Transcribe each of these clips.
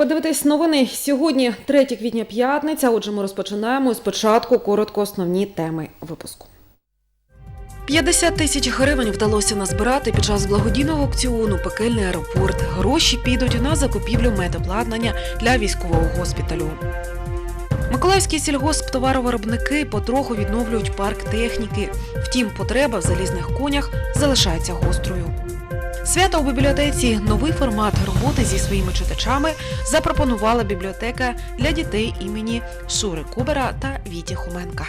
Ви дивитесь новини. Сьогодні 3 квітня п'ятниця. Отже, ми розпочинаємо спочатку коротко основні теми випуску. 50 тисяч гривень вдалося назбирати під час благодійного аукціону Пекельний аеропорт. Гроші підуть на закупівлю медобладнання для військового госпіталю. Миколаївські сільгосптоваровиробники потроху відновлюють парк техніки. Втім, потреба в залізних конях залишається гострою. Свято у бібліотеці новий формат роботи зі своїми читачами запропонувала бібліотека для дітей імені Шури Кубера та Віті Хоменка.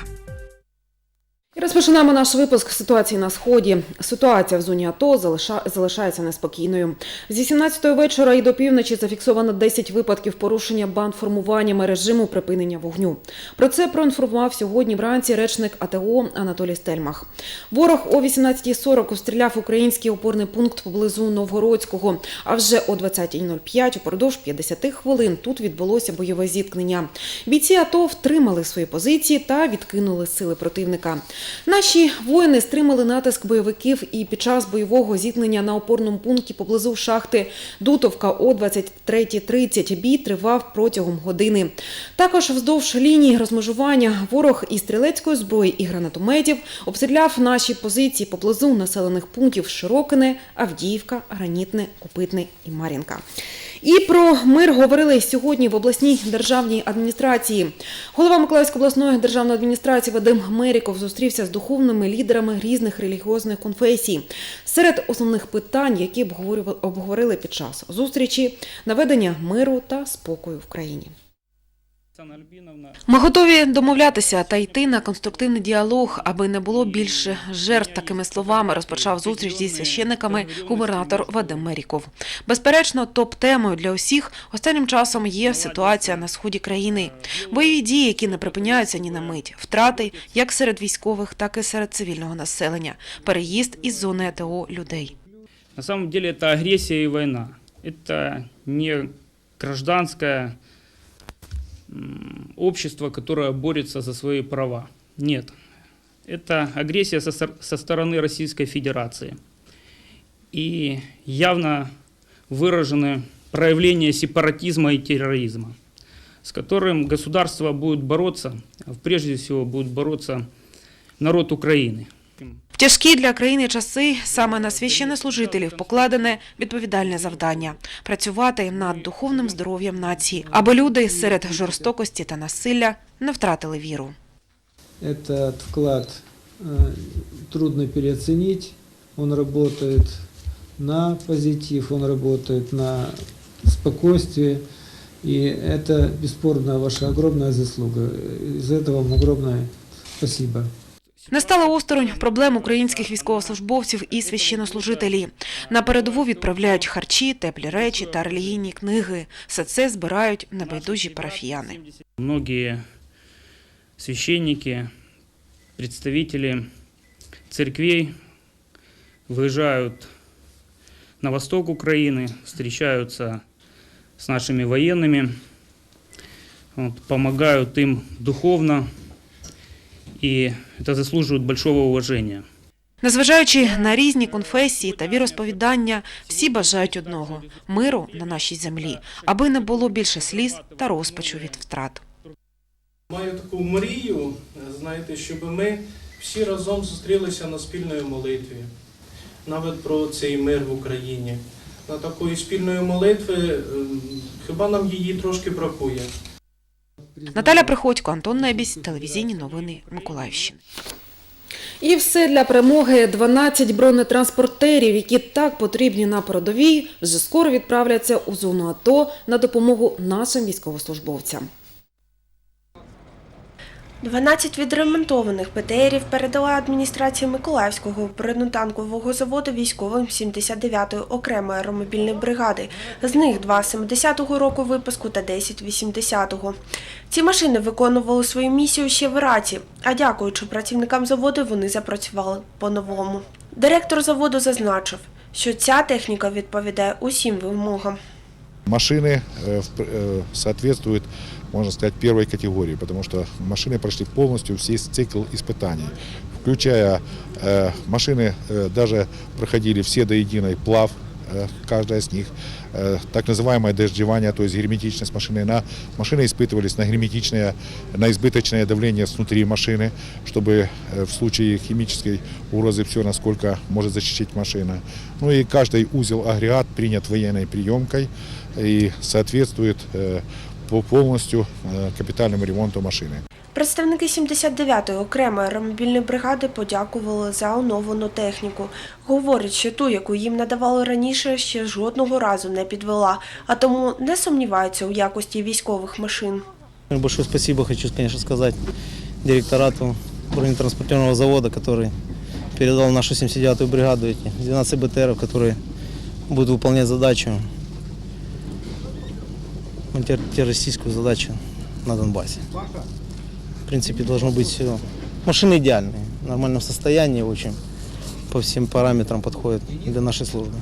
І розпочинаємо наш випуск ситуації на сході. Ситуація в зоні АТО залиша... залишається неспокійною. Зі 17-ї вечора і до півночі зафіксовано 10 випадків порушення бандформуваннями режиму припинення вогню. Про це проінформував сьогодні вранці речник АТО Анатолій Стельмах. Ворог о 18.40 обстріляв український опорний пункт поблизу Новгородського. А вже о 20.05 упродовж 50 хвилин тут відбулося бойове зіткнення. Бійці АТО втримали свої позиції та відкинули сили противника. Наші воїни стримали натиск бойовиків і під час бойового зіткнення на опорному пункті поблизу шахти Дутовка о 23.30 бій тривав протягом години. Також вздовж лінії розмежування ворог із стрілецької зброї і гранатометів обстріляв наші позиції поблизу населених пунктів Широкине, Авдіївка, Гранітне, Копитне і Мар'їнка. І про мир говорили сьогодні в обласній державній адміністрації. Голова Миколаївської обласної державної адміністрації Вадим Меріков зустрівся з духовними лідерами різних релігіозних конфесій. Серед основних питань, які обговорили під час зустрічі, наведення миру та спокою в країні. Ми готові домовлятися та йти на конструктивний діалог, аби не було більше жертв. Такими словами розпочав зустріч зі священниками губернатор Вадим Меріков. Безперечно, топ-темою для усіх останнім часом є ситуація на сході країни. Бойові дії, які не припиняються ні на мить, втрати як серед військових, так і серед цивільного населення, переїзд із зони АТО людей. На самом деле это агрессия и война. Это не гражданское м, общество, которое борется за свои права. Нет. Это агрессия со, со стороны Российской Федерации. И явно выражены проявления сепаратизма и терроризма, с которым государство будет бороться, а прежде всего будет бороться народ Украины. В тяжкі для країни часи саме на священнослужителів покладене відповідальне завдання працювати над духовним здоров'ям нації, аби люди серед жорстокості та насилля не втратили віру. Этот вклад э, трудно переоценить. Он работает на позитив, он работает на спокойствие. И это бесспорно ваша огромная заслуга. И За это вам огромное спасибо. Не стало осторонь проблем українських військовослужбовців і священнослужителі. На передову відправляють харчі, теплі речі та релігійні книги. Все це збирають небайдужі парафіяни. Многие священники, представители церквей выезжают на восток Украины, встречаются с нашими военными, вот, помогают им духовно, и это заслуживает большого уважения. Незважаючи на різні конфесії та віросповідання, всі бажають одного миру на нашій землі, аби не було більше сліз та розпачу від втрат. Маю таку мрію, знаєте, щоб ми всі разом зустрілися на спільної молитві, навіть про цей мир в Україні. На такої спільної молитви ем, хіба нам її трошки бракує. Наталя Приходько, Антон Небісь, телевізійні новини Миколаївщини. І все для перемоги. 12 бронетранспортерів, які так потрібні на передовій, вже скоро відправляться у зону АТО на допомогу нашим військовослужбовцям. 12 відремонтованих БТРів передала адміністрація Миколаївського бронетанкового заводу військовим 79-ї окремої аеромобільної бригади. З них два 70-го року випуску та 10 80-го. Ці машини виконували свою місію ще в Іраці, а дякуючи працівникам заводу, вони запрацювали по-новому. Директор заводу зазначив, що ця техніка відповідає усім вимогам. Машины э, в- э, соответствуют, можно сказать, первой категории, потому что машины прошли полностью весь цикл испытаний, включая э, машины, э, даже проходили все до единой плав, э, каждая из них, э, так называемое дождевание, то есть герметичность машины. На машины испытывались на герметичное, на избыточное давление внутри машины, чтобы э, в случае химической угрозы все, насколько может защитить машина. Ну и каждый узел агрегат принят военной приемкой и соответствует э, по полностью э, капитальному ремонту машины. Представники 79-ї окремої аеромобільної бригади подякували за оновлену техніку. Говорять, що ту, яку їм надавали раніше, ще жодного разу не підвела, а тому не сомніваються у якості військових машин. Большое спасибо хочу, конечно, сказать директорату бронетранспортерного завода, который передал в нашу 79-ю бригаду эти 12 БТРов, которые будут выполнять задачу, антитеррористическую задачу на Донбассе. В принципе, должно быть все. Машины идеальные, в нормальном состоянии, очень по всем параметрам подходят для нашей службы.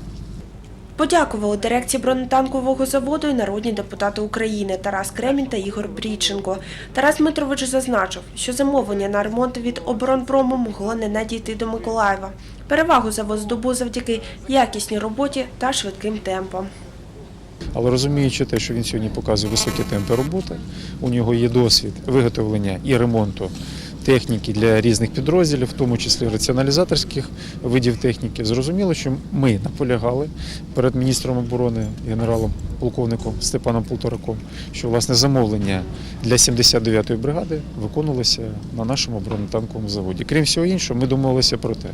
Подякували дирекції бронетанкового заводу і народні депутати України Тарас Кремінь та Ігор Бріченко. Тарас Дмитрович зазначив, що замовлення на ремонт від оборонпрому могло не надійти до Миколаєва. Перевагу завод здобув завдяки якісній роботі та швидким темпам. Але розуміючи те, що він сьогодні показує високі темпи роботи, у нього є досвід виготовлення і ремонту техніки для різних підрозділів, в тому числі раціоналізаторських видів техніки. Зрозуміло, що ми наполягали перед міністром оборони, генералом полковником Степаном Полтораком, що власне замовлення для 79-ї бригади виконувалося на нашому бронетанковому заводі. Крім всього іншого, ми домовилися про те,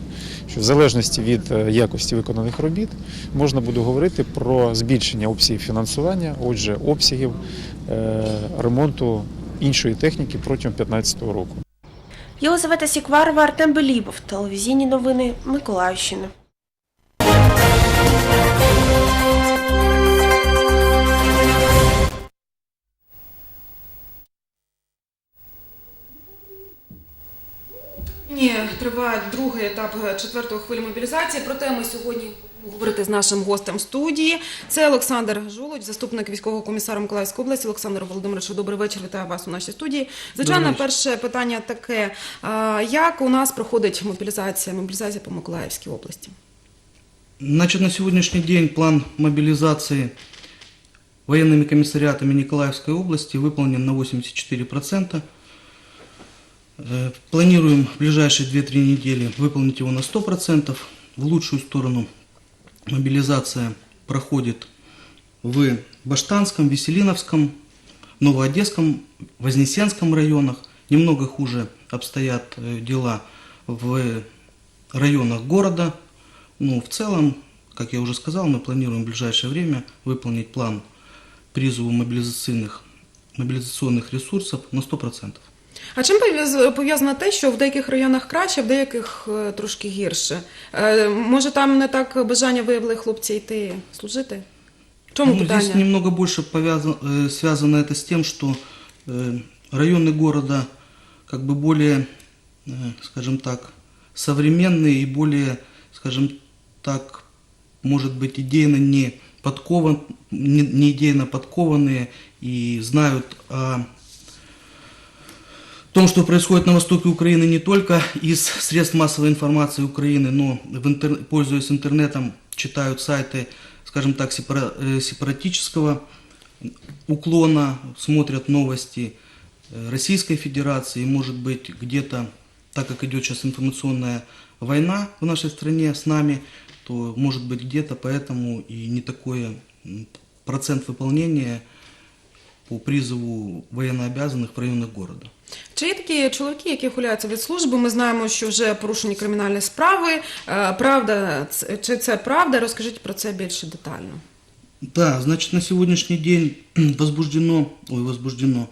що в залежності від е, якості виконаних робіт можна буде говорити про збільшення обсягів фінансування, отже, обсягів е, ремонту іншої техніки протягом 2015 року. Єлизавета Сікварова, Артем Белібов. Телевізійні новини Миколаївщини. Ні, триває другий етап е, четвертої хвилі мобілізації. Проте ми сьогодні будемо говорити з нашим гостем студії. Це Олександр Жолудь, заступник військового комісара Миколаївської області. Олександр Володимирович, добрий вечір. Вітаю вас у нашій студії. Звичайно, Добрий вечір. перше питання таке: а, як у нас проходить мобілізація? Мобілізація по Миколаївській області? Значит, на сегодняшний день план мобилизации военными комиссариатами Николаевской области выполнен на 84%. Э, Планируем в ближайшие 2-3 недели выполнить его на 100%. В лучшую сторону мобилизация проходит в Баштанском, Веселиновском, Новоодесском, Вознесенском районах. Немного хуже обстоят э, дела в районах города. Ну, в целом, как я уже сказал, мы планируем в ближайшее время выполнить план призыва мобилизационных, мобилизационных ресурсов на 100%. А чим пов'яз- пов'язано те, що в деяких районах краще, в деяких трошки гірше? Може, там не так бажання виявили хлопці йти служити? Чому Ну, питання? здесь немного больше повязано, э, связано это с тем, что э, районы города как бы более, э, скажем так, современные и более, скажем так, может быть, идейно не подкован, не, не идейно подкованные и знают о том, что происходит на востоке Украины не только из средств массовой информации Украины, но в интер- пользуясь интернетом, читают сайты, скажем так, сепара- э, сепаратического уклона, смотрят новости э, Российской Федерации, может быть, где-то, так как идет сейчас информационная война в нашей стране с нами, то, может быть, где-то поэтому и не такой процент выполнения по призыву военнообязанных в районах города. Чи є такі чоловіки, які ухиляються від служби? Ми знаємо, що вже порушені кримінальні справи. Е, Правда, чи це правда? Розкажіть про це більше детально. Да, значит, на сегодняшний день возбуждено, ой, возбуждено,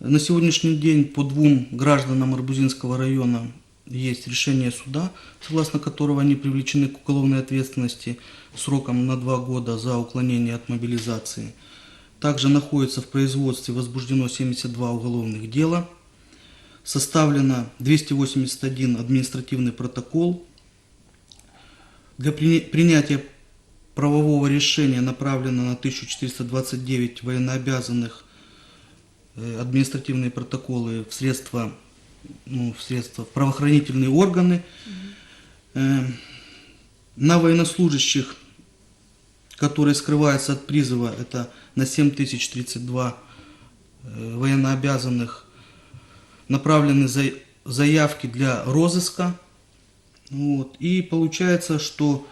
на сегодняшний день по двум гражданам Арбузинского района есть решение суда, согласно которого они привлечены к уголовной ответственности сроком на два года за уклонение от мобилизации. Также находится в производстве возбуждено 72 уголовных дела, составлено 281 административный протокол. Для приня- принятия правового решения направлено на 1429 военнообязанных э, административные протоколы в средства, ну, в средства, в правоохранительные органы. Э, На военнослужащих которые скрываются от призыва, это на 7032 э, военнообязанных, направлены за- заявки для розыска. Вот. И получается, что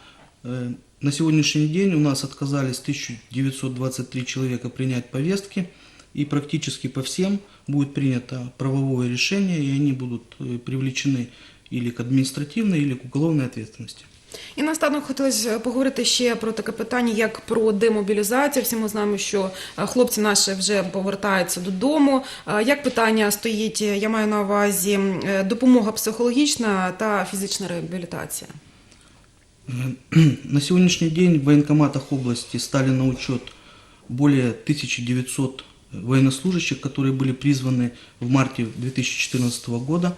э, на сегодняшний день у нас отказались 1923 человека принять повестки, и практически по всем будет принято правовое решение, и они будут э, привлечены или к административной, или к уголовной ответственности. І наостанок хотілося поговорити ще про таке питання, як про демобілізацію. Всі ми знаємо, що е, хлопці наші вже повертаються додому. Е, Як питання стоїть, е, я маю на увазі е, допомога психологічна та фізична реабілітація. На сегодняшний день в военкоматах области стали на учет более 1900 военнослужащих, которые были призваны в марте 2014 года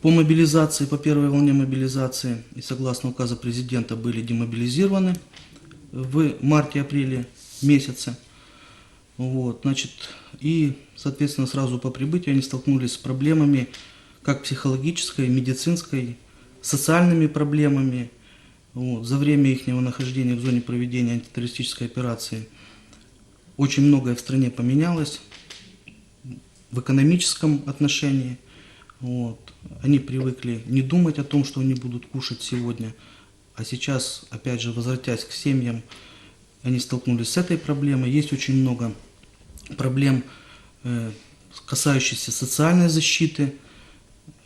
по мобилизации, по первой волне мобилизации, и согласно указа президента были демобилизированы в марте-апреле месяце. Вот, значит, и, соответственно, сразу по прибытию они столкнулись с проблемами как психологической, медицинской, социальными проблемами. Вот, за время их нахождения в зоне проведения антитеррористической операции очень многое в стране поменялось в экономическом отношении. Вот. Они привыкли не думать о том, что они будут кушать сегодня, а сейчас, опять же, возвратясь к семьям, они столкнулись с этой проблемой. Есть очень много проблем, э, касающихся социальной защиты,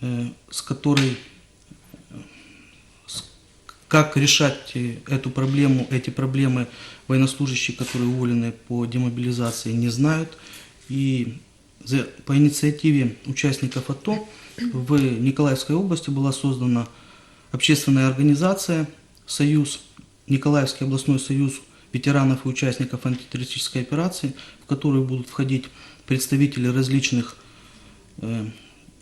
э, с которой как решать эту проблему, эти проблемы военнослужащие, которые уволены по демобилизации, не знают. И по инициативе участников АТО в Николаевской области была создана общественная организация «Союз», Николаевский областной союз ветеранов и участников антитеррористической операции, в которую будут входить представители различных э,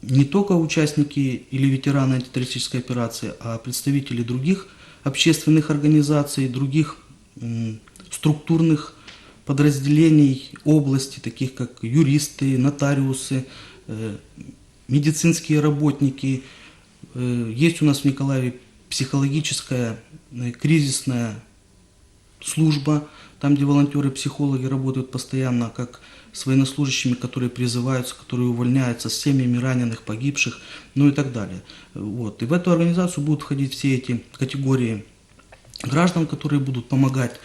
не только участники или ветераны антитеррористической операции, а представители других общественных организаций, других м, структурных подразделений области, таких как юристы, нотариусы, э, медицинские работники. Э, Есть у нас в Николаеве психологическая э, кризисная служба, там, где волонтеры-психологи работают постоянно, как с военнослужащими, которые призываются, которые увольняются, с семьями раненых, погибших, ну и так далее. Вот. И в эту организацию будут входить все эти категории граждан, которые будут помогать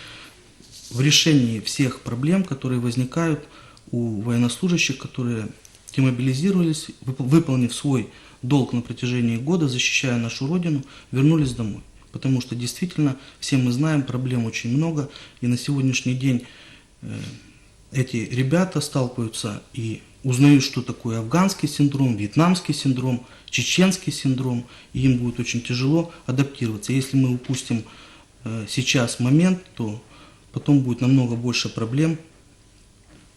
в решении всех проблем, которые возникают у военнослужащих, которые демобилизировались, вып- выполнив свой долг на протяжении года, защищая нашу Родину, вернулись домой. Потому что действительно, все мы знаем, проблем очень много, и на сегодняшний день э, эти ребята сталкиваются и узнают, что такое афганский синдром, вьетнамский синдром, чеченский синдром, и им будет очень тяжело адаптироваться. Если мы упустим э, сейчас момент, то потом будет намного больше проблем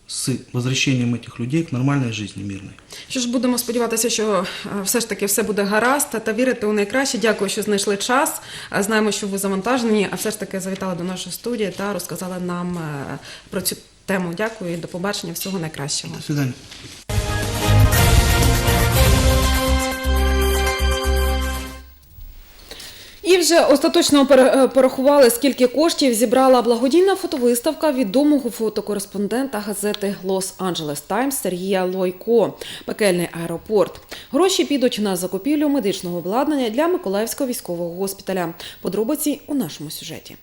с возвращенням цих людей к нормальної житті мирной. Що ж будемо сподіватися, що е, все ж таки все буде гаразд та вірити у найкраще. Дякую, що знайшли час. Е, Знаємо, що ви завантажені, а все ж таки завітали до нашої студії та розказали нам е, про цю тему. Дякую і до побачення. Всього найкращого. До свидания. І вже остаточно е, порахували, скільки коштів зібрала благодійна фотовиставка відомого фотокореспондента газети Лос-Анджелес Таймс Сергія Лойко Пекельний аеропорт. Гроші підуть на закупівлю медичного обладнання для Миколаївського військового госпіталя. Подробиці у нашому сюжеті.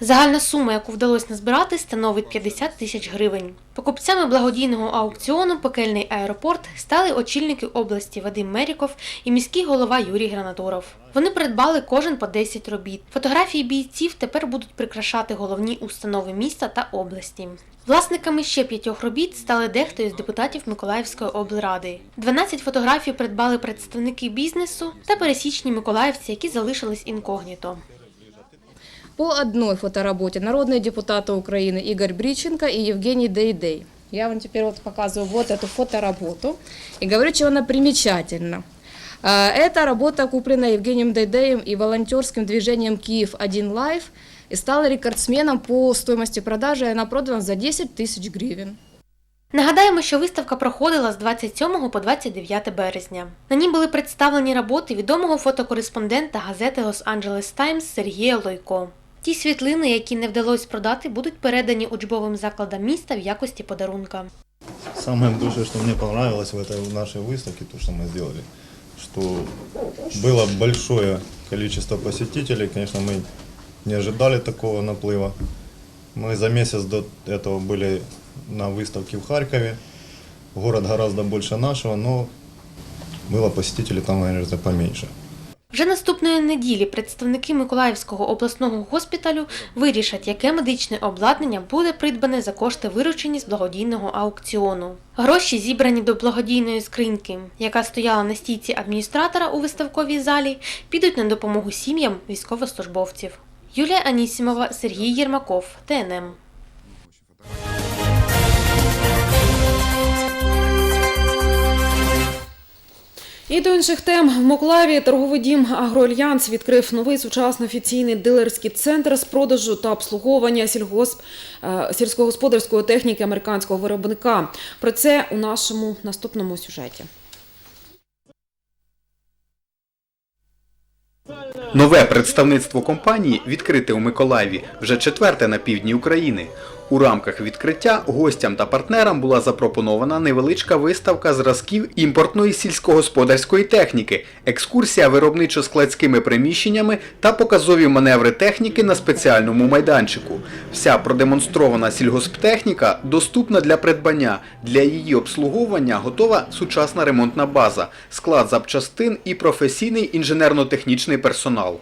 Загальна сума, яку вдалося назбирати, становить 50 тисяч гривень. Покупцями благодійного аукціону Пекельний аеропорт стали очільники області Вадим Меріков і міський голова Юрій Гранаторов. Вони придбали кожен по 10 робіт. Фотографії бійців тепер будуть прикрашати головні установи міста та області. Власниками ще п'ятьох робіт стали дехто із депутатів Миколаївської облради. 12 фотографій придбали представники бізнесу та пересічні миколаївці, які залишились інкогніто. По одной фотоработе народные депутаты Украины Игорь Бриченко и Евгений Дейдей. Я вам теперь вот показываю вот эту фотоработу и говорю, чем она примечательна. А, Эта работа куплена Евгением Дейдеем и волонтерским движением Киев 1 Лайф и стала рекордсменом по стоимости продажи. и Она продана за 10 тысяч гривен. Нагадаємо, що виставка проходила з 27 по 29 березня. На ній були представлені роботи відомого фотокореспондента газети Los Angeles Times Сергія Лойко. Ті світлини, які не вдалося продати, будуть передані учбовим закладам міста в якості подарунка. Самое большое, что мне понравилось в этой нашей выставке, то, что мы сделали, что было большое количество посетителей. Конечно, мы не ожидали такого наплыва. Мы за месяц до этого были на выставке в Харькове. Город гораздо больше нашего, но было посетителей там, наверное, поменьше. Вже наступної неділі представники Миколаївського обласного госпіталю вирішать, яке медичне обладнання буде придбане за кошти, виручені з благодійного аукціону. Гроші зібрані до благодійної скриньки, яка стояла на стійці адміністратора у виставковій залі, підуть на допомогу сім'ям військовослужбовців. Юлія Анісімова, Сергій Єрмаков, ТНМ. І до інших тем в Моклаві торговий дім Агроальянс відкрив новий сучасний офіційний дилерський центр з продажу та обслуговування сільгосп е, сільськогосподарської техніки американського виробника. Про це у нашому наступному сюжеті. Нове представництво компанії відкрите у Миколаєві вже четверте на півдні України. У рамках відкриття гостям та партнерам була запропонована невеличка виставка зразків імпортної сільськогосподарської техніки, екскурсія виробничо-складськими приміщеннями та показові маневри техніки на спеціальному майданчику. Вся продемонстрована сільгосптехніка доступна для придбання. Для її обслуговування готова сучасна ремонтна база, склад запчастин і професійний інженерно-технічний персонал.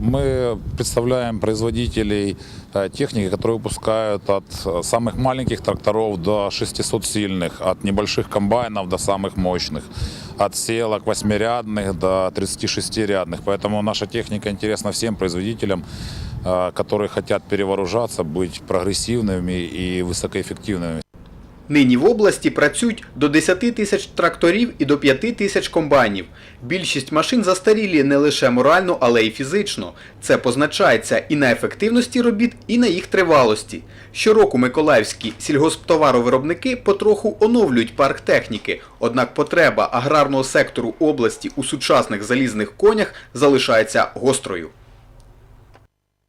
Мы представляем производителей э, техники, которые выпускают от э, самых маленьких тракторов до 600 сильных, от небольших комбайнов до самых мощных, от селок восьмирядных до 36-рядных. Поэтому наша техника интересна всем производителям, э, которые хотят перевооружаться, быть прогрессивными и высокоэффективными. Нині в області працюють до 10 тисяч тракторів і до 5 тисяч комбайнів. Більшість машин застарілі не лише морально, але й фізично. Це позначається і на ефективності робіт, і на їх тривалості. Щороку миколаївські сільгосптоваровиробники потроху оновлюють парк техніки, однак потреба аграрного сектору області у сучасних залізних конях залишається гострою.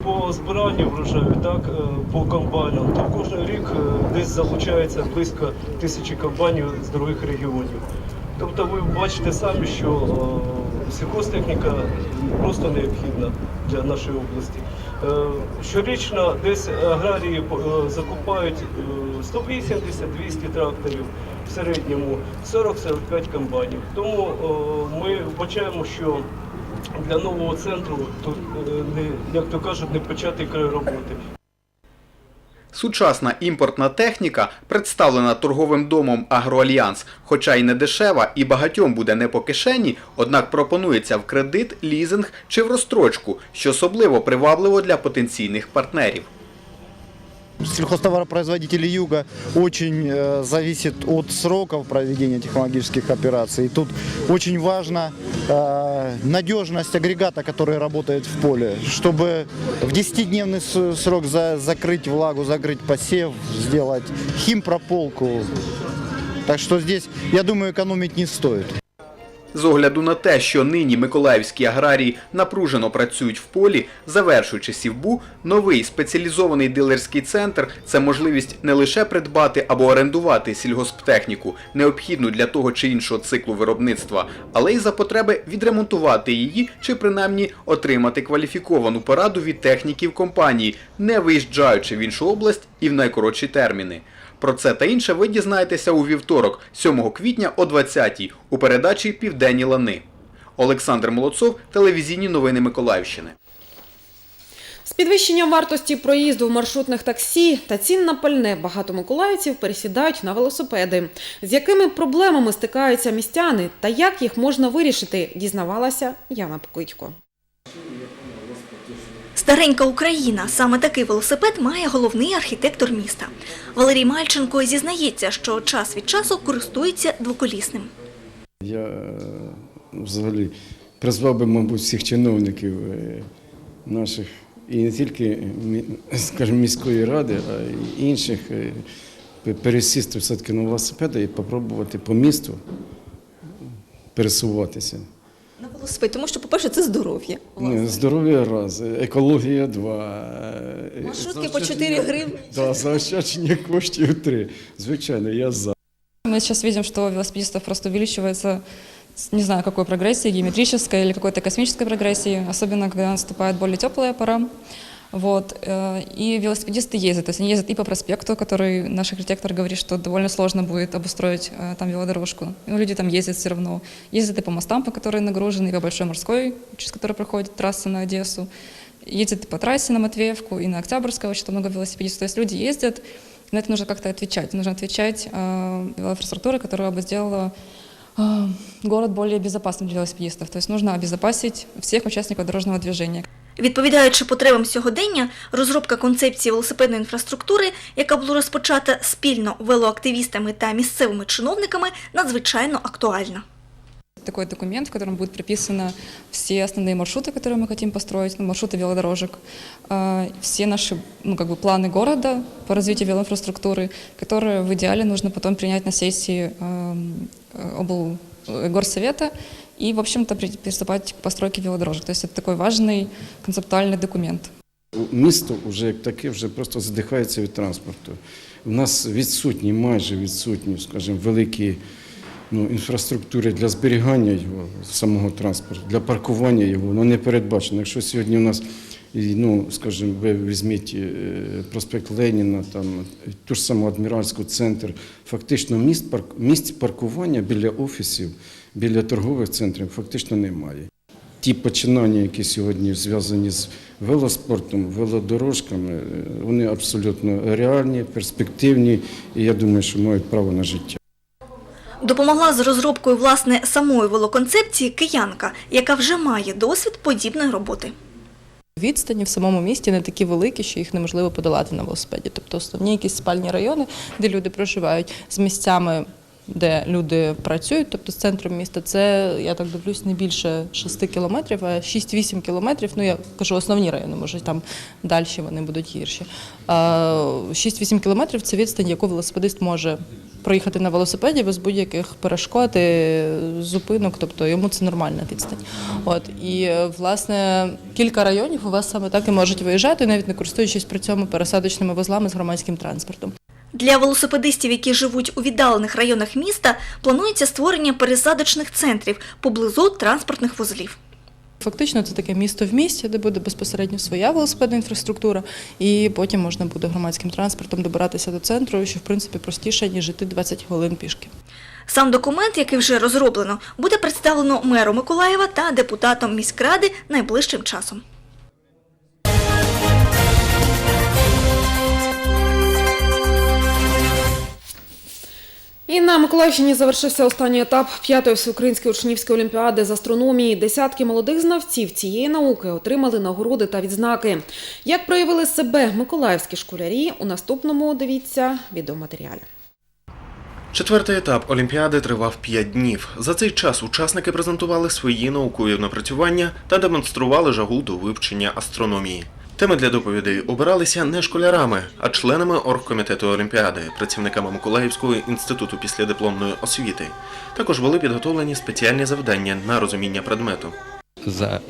По збиранню врожаю, так, е, по комбайнам, то кожен рік е, десь залучається близько тисячі комбайнів з других регіонів. Тобто ви бачите самі, що е, сільхозтехніка просто необхідна для нашої області. Щорічно десь аграрії закупають е, 180-200 тракторів, в середньому 40-45 комбайнів. Тому ми вбачаємо, що для нового центру тут е, як то кажуть, не почати край роботи. Сучасна імпортна техніка представлена торговим домом Агроальянс, хоча й не дешева і багатьом буде не по кишені, однак пропонується в кредит, лізинг чи в розстрочку, що особливо привабливо для потенційних партнерів. Сельхозтоваропроизводители Юга очень э, зависит от сроков проведения технологических операций. И тут очень важна э, надежность агрегата, который работает в поле, чтобы в 10-дневный с- срок за- закрыть влагу, закрыть посев, сделать химпрополку. Так что здесь, я думаю, экономить не стоит. З огляду на те, що нині миколаївські аграрії напружено працюють в полі, завершуючи сівбу, новий спеціалізований дилерський центр це можливість не лише придбати або орендувати сільгосптехніку, необхідну для того чи іншого циклу виробництва, але й за потреби відремонтувати її чи принаймні отримати кваліфіковану пораду від техніків компанії, не виїжджаючи в іншу область і в найкоротші терміни. Про це та інше ви дізнаєтеся у вівторок, 7 квітня о 20-й у передачі Південні лани. Олександр Молодцов, телевізійні новини Миколаївщини. З підвищенням вартості проїзду в маршрутних таксі та цін на пальне багато миколаївців пересідають на велосипеди. З якими проблемами стикаються містяни та як їх можна вирішити, дізнавалася Яна Покитько. Старенька Україна. Саме такий велосипед має головний архітектор міста. Валерій Мальченко зізнається, що час від часу користується двоколісним. Я е, взагалі призвав би, мабуть, всіх чиновників е, наших і не тільки скажімо, міської ради, а й інших е, пересісти все-таки на велосипеди і спробувати по місту пересуватися. На велосипеді, тому що, по-перше, це здоров'я. Здоров'я раз, екологія два. Маршрутки по 4 гривні. Да, заощадження коштів три. Звичайно, я за. Мы сейчас видим, что велосипедистов просто увеличивается, не знаю, какой прогрессии, геометрической или какой-то космической прогрессии, особенно когда наступает более теплая пора. Вот. э, И велосипедисты ездят, то есть они ездят и по проспекту, который наш архитектор говорит, что довольно сложно будет обустроить э, там велодорожку. Ну, люди там ездят все равно. Ездят и по мостам, по которым нагружены, и по Большой морской, через который проходит трасса на Одессу. Ездят и по трассе на Матвеевку, и на Октябрьское, очень много велосипедистов. То есть люди ездят, на это нужно как-то отвечать. Нужно отвечать э, инфраструктура, которая бы сделала э, город более безопасным для велосипедистов. То есть нужно обезопасить всех участников дорожного движения. Відповідаючи потребам сьогодення, розробка концепції велосипедної інфраструктури, яка була розпочата спільно велоактивістами та місцевими чиновниками, надзвичайно актуальна. Такой документ, в котором будут прописаны все основные маршруты, которые мы хотим построить, ну, маршруты велодорожек, э, все наши ну, как бы планы города по развитию велоинфраструктуры, которые в идеале нужно потом принять на сессии эм, э, обл э, горсовета и, в общем-то, при- приступать к постройке велодорожек. То есть это такой важный концептуальный документ. Місто вже як таке вже просто задихається від транспорту. У нас відсутні, майже відсутні, скажімо, великі ну, інфраструктури для зберігання його, самого транспорту, для паркування його, воно не передбачено. Якщо сьогодні у нас, ну, скажімо, ви візьміть е, проспект Леніна, там, ту ж саму Адміральську центр, фактично місць, парк, місць паркування біля офісів, біля торгових центрів фактично немає. Ті починання, які сьогодні зв'язані з велоспортом, велодорожками, е, вони абсолютно реальні, перспективні, і я думаю, що мають право на життя. Допомогла з розробкою власне самої велоконцепції киянка, яка вже має досвід подібної роботи. Відстані в самому місті не такі великі, що їх неможливо подолати на велосипеді. Тобто основні якісь спальні райони, де люди проживають з місцями, де люди працюють, тобто з центром міста, це я так дивлюсь не більше 6 кілометрів, а 6-8 кілометрів. Ну я кажу основні райони, може там далі вони будуть гірші. А, 6-8 кілометрів це відстань, яку велосипедист може проїхати на велосипеді без будь-яких перешкод, і зупинок, тобто йому це нормальна відстань. От і е, власне кілька районів у вас саме так і можуть виїжджати, навіть не користуючись при цьому пересадочними вузлами з громадським транспортом. Для велосипедистів, які живуть у віддалених районах міста, планується створення пересадочних центрів поблизу транспортних вузлів. Фактично, це таке місто в місті, де буде безпосередньо своя велосипедна інфраструктура, і потім можна буде громадським транспортом добиратися до центру, що в принципі простіше ніж жити 20 хвилин пішки. Сам документ, який вже розроблено, буде представлено меру Миколаєва та депутатом міськради найближчим часом. І на Миколаївщині завершився останній етап п'ятої всеукраїнської учнівської олімпіади з астрономії. Десятки молодих знавців цієї науки отримали нагороди та відзнаки. Як проявили себе миколаївські школярі, у наступному дивіться відеоматеріалі. Четвертий етап Олімпіади тривав 5 днів. За цей час учасники презентували свої наукові напрацювання та демонстрували жагу до вивчення астрономії. Теми для доповідей обиралися не школярами, а членами оргкомітету Олімпіади, працівниками Миколаївського інституту післядипломної освіти. Також були підготовлені спеціальні завдання на розуміння предмету. За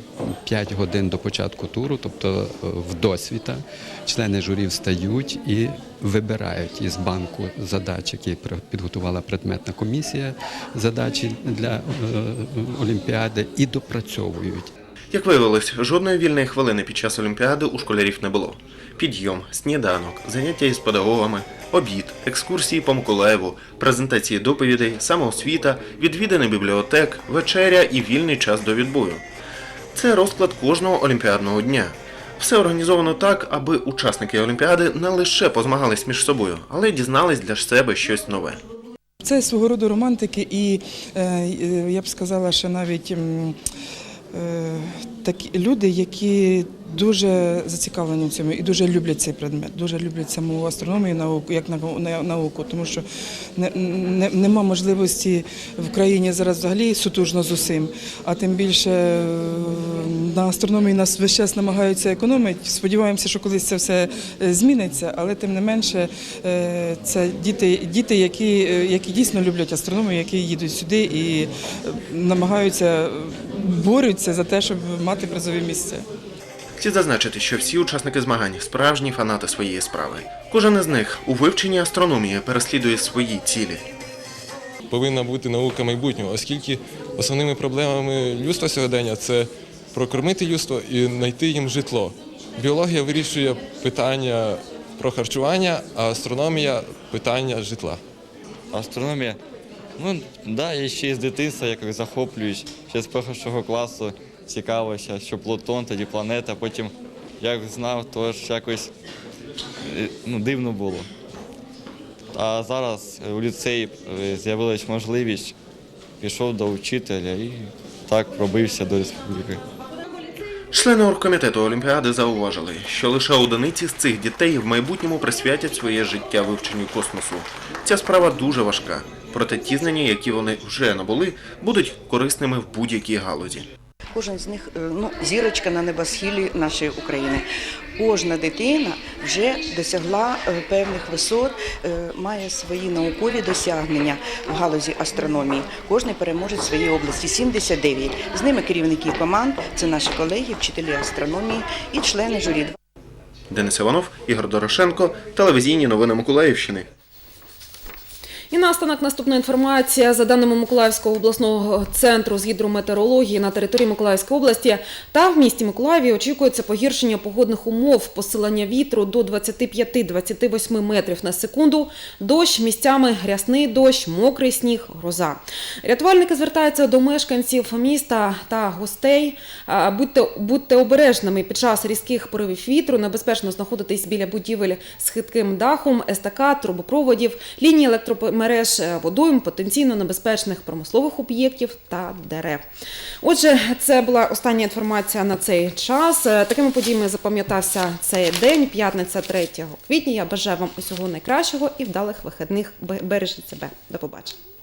5 годин до початку туру, тобто е, в досвіта, члени журі встають і вибирають із банку задач, які підготувала предметна комісія, задачі для е, Олімпіади, і допрацьовують. Як виявилось, жодної вільної хвилини під час Олімпіади у школярів не було. Підйом, сніданок, заняття із педагогами, обід, екскурсії по Миколаєву, презентації доповідей, самоосвіта, відвідини бібліотек, вечеря і вільний час до відбою. Це розклад кожного олімпіадного дня. Все організовано так, аби учасники Олімпіади не лише позмагались між собою, але й дізнались для себе щось нове. Це свого роду романтики, і е, е, я б сказала, що навіть такі люди, які дуже зацікавлені в цьому і дуже люблять цей предмет, дуже люблять саму астрономію науку, як науку, тому що не, не, нема можливості в країні зараз взагалі сутужно з усім, а тим більше е, на астрономії нас весь час намагаються економити. Сподіваємося, що колись це все е, зміниться, але тим не менше е, це діти, діти які, які дійсно люблять астрономію, які їдуть сюди і намагаються борються за те, щоб мати призові місця. Слід зазначити, що всі учасники змагань справжні фанати своєї справи. Кожен із них у вивченні астрономії переслідує свої цілі. повинна бути наука майбутнього, оскільки основними проблемами людства сьогодення це прокормити людство і знайти їм житло. Біологія вирішує питання про харчування, а астрономія питання житла. Астрономія. Ну, да, я ще з дитинства якось захоплююсь. Ще з першого класу цікавився, що Плутон, тоді планета, потім як знав, то ж якось е, ну, дивно було. А зараз у ліцеї е, з'явилась можливість, пішов до вчителя і так пробився до республіки. Члени оргкомітету Олімпіади зауважили, що лише одиниці з цих дітей в майбутньому присвятять своє життя вивченню космосу. Ця справа дуже важка, проте ті знання, які вони вже набули, будуть корисними в будь-якій галузі. Кожен з них е, ну, зірочка на небосхилі нашої України. Кожна дитина вже досягла е, певних висот, е, має свої наукові досягнення в галузі астрономії. Кожен переможець своїй області 79. З ними керівники команд, це наші колеги, вчителі астрономії і члени журі. Денис Іванов, Ігор Дорошенко, телевізійні новини Миколаївщини. І наостанок наступна інформація. За даними Миколаївського обласного центру з гідрометеорології на території Миколаївської області та в місті Миколаєві очікується погіршення погодних умов, посилення вітру до 25-28 метрів на секунду, дощ місцями грязний дощ, мокрий сніг, гроза. Рятувальники звертаються до мешканців міста та гостей. Будьте, будьте обережними під час різких поривів вітру, небезпечно знаходитись біля будівель з хитким дахом, естакад, трубопроводів, лінії електромереж, е, водойм, потенційно небезпечних промислових об'єктів та дерев. Отже, це була остання інформація на цей час. Е, Такими подіями запам'ятався цей день, п'ятниця 3 квітня. Я бажаю вам усього найкращого і вдалих вихідних. Бережіть себе. До побачення.